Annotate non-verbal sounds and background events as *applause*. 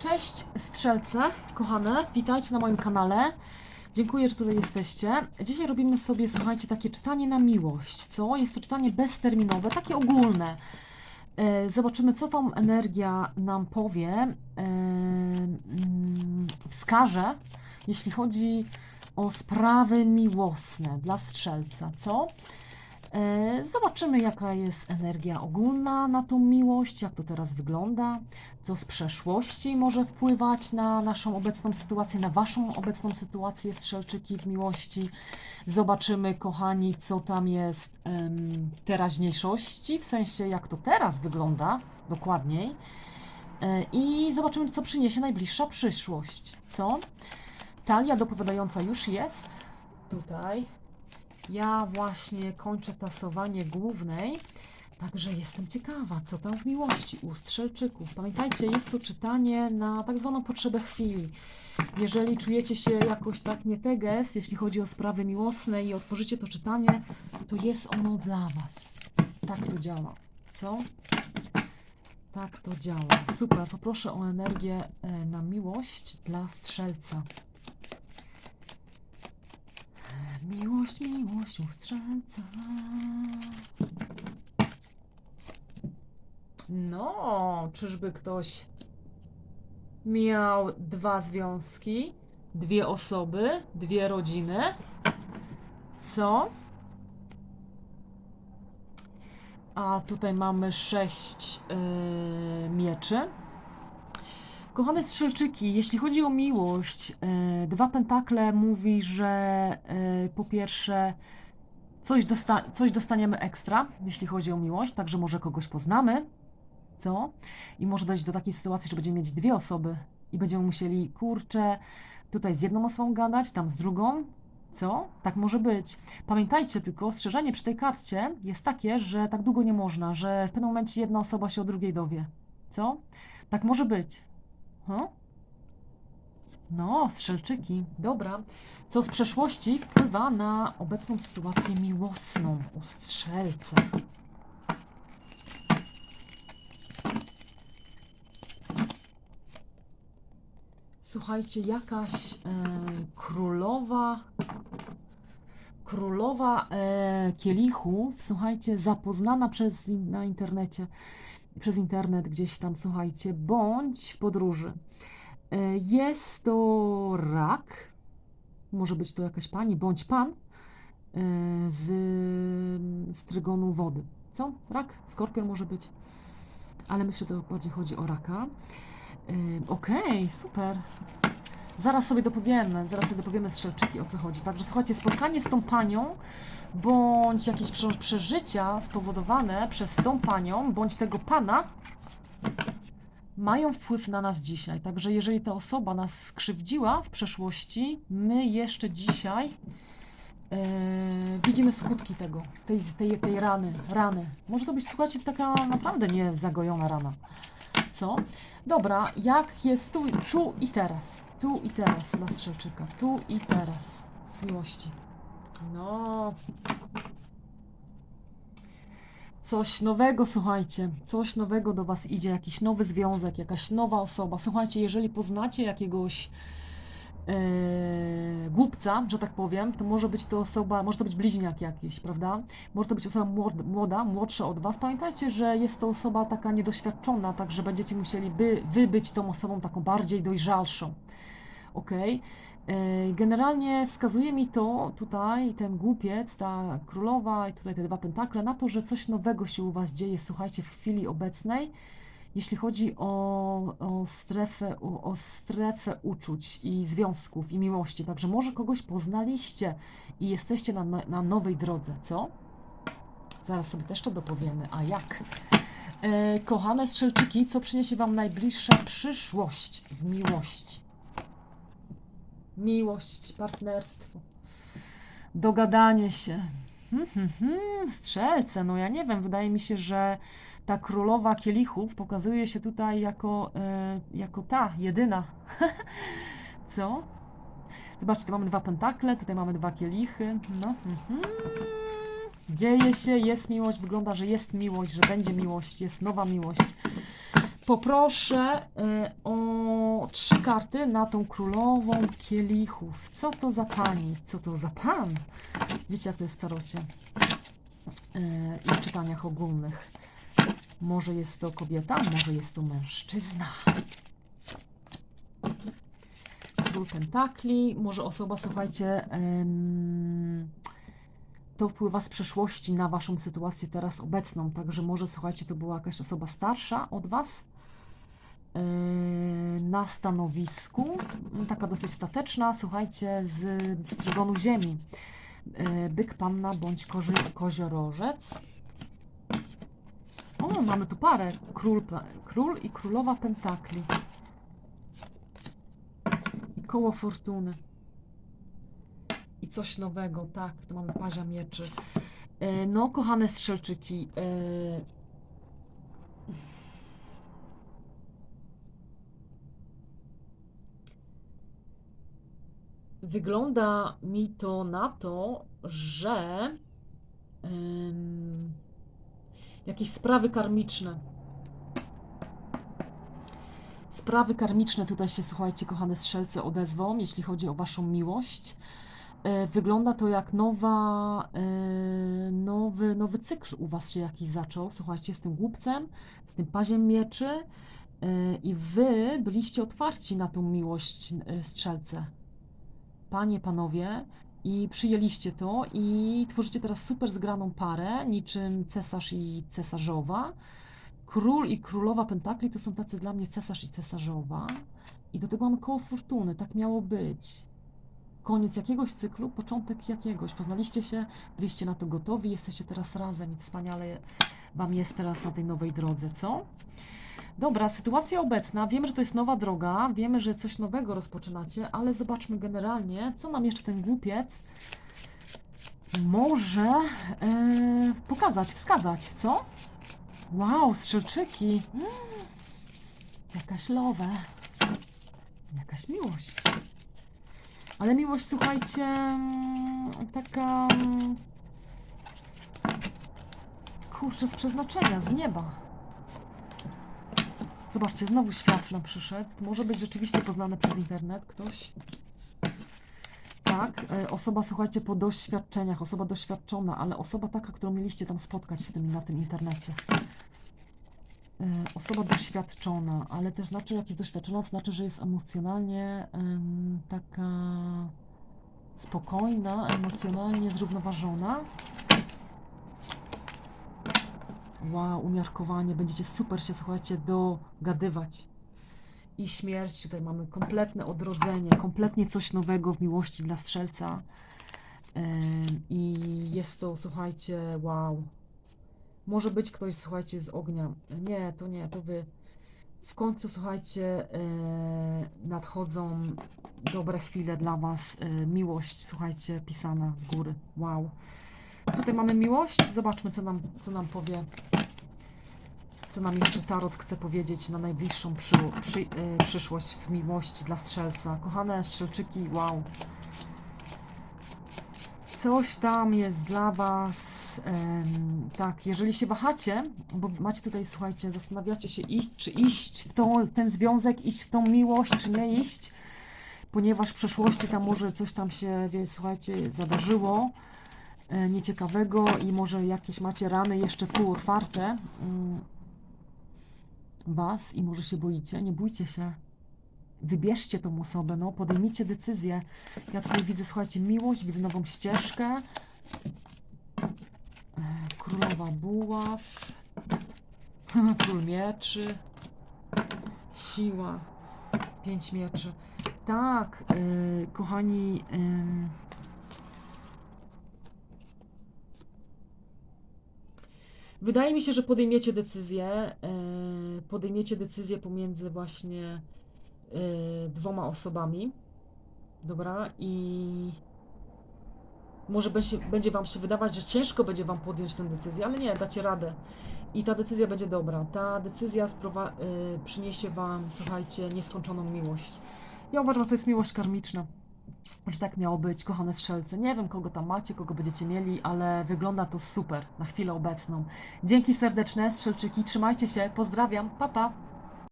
Cześć strzelce, kochane, witajcie na moim kanale. Dziękuję, że tutaj jesteście. Dzisiaj robimy sobie, słuchajcie, takie czytanie na miłość, co? Jest to czytanie bezterminowe, takie ogólne. E, Zobaczymy, co tam energia nam powie, e, mm, wskaże, jeśli chodzi o sprawy miłosne dla strzelca, co? E, Zobaczymy, jaka jest energia ogólna na tą miłość, jak to teraz wygląda, co z przeszłości może wpływać na naszą obecną sytuację, na Waszą obecną sytuację, strzelczyki w miłości. Zobaczymy, kochani, co tam jest w teraźniejszości, w sensie jak to teraz wygląda dokładniej. E, I zobaczymy, co przyniesie najbliższa przyszłość. Co? Talia dopowiadająca już jest tutaj. Ja właśnie kończę tasowanie głównej, także jestem ciekawa, co tam w miłości u strzelczyków. Pamiętajcie, jest to czytanie na tak zwaną potrzebę chwili. Jeżeli czujecie się jakoś tak nie teges, jeśli chodzi o sprawy miłosne i otworzycie to czytanie, to jest ono dla Was. Tak to działa. Co? Tak to działa. Super. Poproszę o energię e, na miłość dla strzelca. Miłość, miłość u strzelca. No, czyżby ktoś miał dwa związki, dwie osoby, dwie rodziny? Co? A tutaj mamy sześć yy, mieczy. Kochane strzelczyki, jeśli chodzi o miłość, e, dwa pentakle mówi, że e, po pierwsze coś, dosta coś dostaniemy ekstra, jeśli chodzi o miłość, także może kogoś poznamy, co? I może dojść do takiej sytuacji, że będziemy mieć dwie osoby i będziemy musieli, kurczę, tutaj z jedną osobą gadać, tam z drugą, co? Tak może być. Pamiętajcie tylko, ostrzeżenie przy tej karcie jest takie, że tak długo nie można, że w pewnym momencie jedna osoba się o drugiej dowie. Co? Tak może być. Hm? No, strzelczyki. Dobra. Co z przeszłości wpływa na obecną sytuację miłosną u strzelca? Słuchajcie, jakaś e, królowa. Królowa e, kielichów, słuchajcie, zapoznana przez na internecie przez internet gdzieś tam, słuchajcie, bądź w podróży. E, Jest to rak, może być to jakaś pani, bądź pan e, z, z trygonu wody. Co? Rak? Skorpion może być, ale myślę, że to bardziej chodzi o raka. E, Okej, super. Zaraz sobie dopowiemy, zaraz sobie dopowiemy strzelczyki o co chodzi. Także słuchajcie, spotkanie z tą panią, bądź jakieś prze- przeżycia spowodowane przez tą panią, bądź tego pana, mają wpływ na nas dzisiaj. Także jeżeli ta osoba nas skrzywdziła w przeszłości, my jeszcze dzisiaj e, widzimy skutki tego, tej, tej, tej rany, rany. Może to być, słuchajcie, taka naprawdę nie zagojona rana. Co? Dobra, jak jest tu, tu i teraz? Tu i teraz dla strzelczyka. Tu i teraz. Miłości. No. Coś nowego, słuchajcie. Coś nowego do Was idzie. Jakiś nowy związek, jakaś nowa osoba. Słuchajcie, jeżeli poznacie jakiegoś e, głupca, że tak powiem, to może być to osoba, może to być bliźniak jakiś, prawda? Może to być osoba młod- młoda, młodsza od Was. Pamiętajcie, że jest to osoba taka niedoświadczona, także będziecie musieli by, wy być tą osobą taką bardziej dojrzalszą. Ok? Generalnie wskazuje mi to tutaj, ten głupiec, ta królowa i tutaj te dwa pentakle, na to, że coś nowego się u Was dzieje, słuchajcie, w chwili obecnej, jeśli chodzi o, o, strefę, o, o strefę uczuć i związków i miłości. Także może kogoś poznaliście i jesteście na, na nowej drodze, co? Zaraz sobie też to dopowiemy. A jak? E, kochane strzelczyki, co przyniesie Wam najbliższa przyszłość w miłości? Miłość, partnerstwo, dogadanie się. Hmm, hmm, hmm. Strzelce, no ja nie wiem, wydaje mi się, że ta królowa kielichów pokazuje się tutaj jako, e, jako ta, jedyna. *laughs* Co? Zobaczcie, tu mamy dwa pentakle, tutaj mamy dwa kielichy. No. mhm. Dzieje się, jest miłość, wygląda, że jest miłość, że będzie miłość, jest nowa miłość. Poproszę e, o trzy karty na tą królową kielichów. Co to za pani? Co to za pan? Wiecie, jak to jest w tarocie yy, i w czytaniach ogólnych. Może jest to kobieta, może jest to mężczyzna. Król Pentakli, może osoba, słuchajcie, to wpływa z przeszłości na waszą sytuację teraz obecną, także może, słuchajcie, to była jakaś osoba starsza od was na stanowisku, taka dosyć stateczna, słuchajcie, z, z ziemi. E, Byk, panna bądź koży, koziorożec. O, mamy tu parę. Król, król i królowa pentakli. I koło fortuny. I coś nowego, tak, tu mamy pazia mieczy. E, No, kochane strzelczyki, wygląda mi to na to, że em, jakieś sprawy karmiczne. Sprawy karmiczne tutaj się, słuchajcie, kochane strzelce, odezwą, jeśli chodzi o Waszą miłość. E, Wygląda to jak nowa, e, nowy, nowy cykl u Was się jakiś zaczął. Słuchajcie, z tym głupcem, z tym paziem mieczy e, i Wy byliście otwarci na tą miłość strzelce. Panie, panowie, i przyjęliście to i tworzycie teraz super zgraną parę, niczym cesarz i cesarzowa. Król i królowa pentakli to są tacy dla mnie cesarz i cesarzowa. I do tego mamy koło fortuny, tak miało być. Koniec jakiegoś cyklu, początek jakiegoś. Poznaliście się, byliście na to gotowi, jesteście teraz razem i wspaniale Wam jest teraz na tej nowej drodze, co? Dobra, sytuacja obecna. Wiemy, że to jest nowa droga, wiemy, że coś nowego rozpoczynacie, ale zobaczmy generalnie, co nam jeszcze ten głupiec może e, pokazać, wskazać, co? Wow, strzelczyki. Mm, jakaś love. Jakaś miłość. Ale miłość, słuchajcie, mm, taka. mm, Kurczę, z przeznaczenia, z nieba. Zobaczcie, znowu świat nam przyszedł. Może być rzeczywiście poznane przez internet ktoś. Tak, e, osoba, słuchajcie, po doświadczeniach, osoba doświadczona, ale osoba taka, którą mieliście tam spotkać w tym, na tym internecie. E, Osoba doświadczona, ale też znaczy jakieś doświadczona, to znaczy, że jest emocjonalnie em, taka spokojna, emocjonalnie zrównoważona. Wow, umiarkowanie, będziecie super się, słuchajcie, dogadywać. I śmierć, tutaj mamy kompletne odrodzenie, kompletnie coś nowego w miłości dla strzelca. I jest to, słuchajcie, wow. Może być ktoś, słuchajcie, z ognia. Nie, to nie, to wy. W końcu, słuchajcie, e, nadchodzą dobre chwile dla Was. E, miłość, słuchajcie, pisana z góry. Wow. Tutaj mamy miłość. Zobaczmy, co nam, co nam powie. Co nam jeszcze Tarot chce powiedzieć na najbliższą przy, przy, e, przyszłość w miłości dla strzelca. Kochane strzelczyki, wow. Coś tam jest dla Was. tak, jeżeli się wahacie, bo macie tutaj, słuchajcie, zastanawiacie się iść, czy iść w tą, ten związek, iść w tą miłość, czy nie iść, ponieważ w przeszłości tam może coś tam się, wie, słuchajcie, zadarzyło nieciekawego i może jakieś macie rany jeszcze półotwarte mm, Was i może się boicie. Nie bójcie się. Wybierzcie tą osobę, no, podejmijcie decyzję. Ja tutaj widzę, słuchajcie, miłość, widzę nową ścieżkę. E, Królowa buław. *laughs* Król mieczy. Siła. Pięć mieczy. Tak, e, kochani. em, Wydaje mi się, że podejmiecie decyzję. e, Podejmiecie decyzję pomiędzy właśnie e, dwoma osobami. Dobra, i może będzie, będzie Wam się wydawać, że ciężko będzie Wam podjąć tę decyzję, ale nie, dacie radę. I ta decyzja będzie dobra. Ta decyzja sprowa- y, przyniesie Wam, słuchajcie, nieskończoną miłość. Ja uważam, że to jest miłość karmiczna. Że tak miało być, kochane strzelce. Nie wiem, kogo tam macie, kogo będziecie mieli, ale wygląda to super na chwilę obecną. Dzięki serdeczne, strzelczyki. Trzymajcie się, pozdrawiam, pa pa!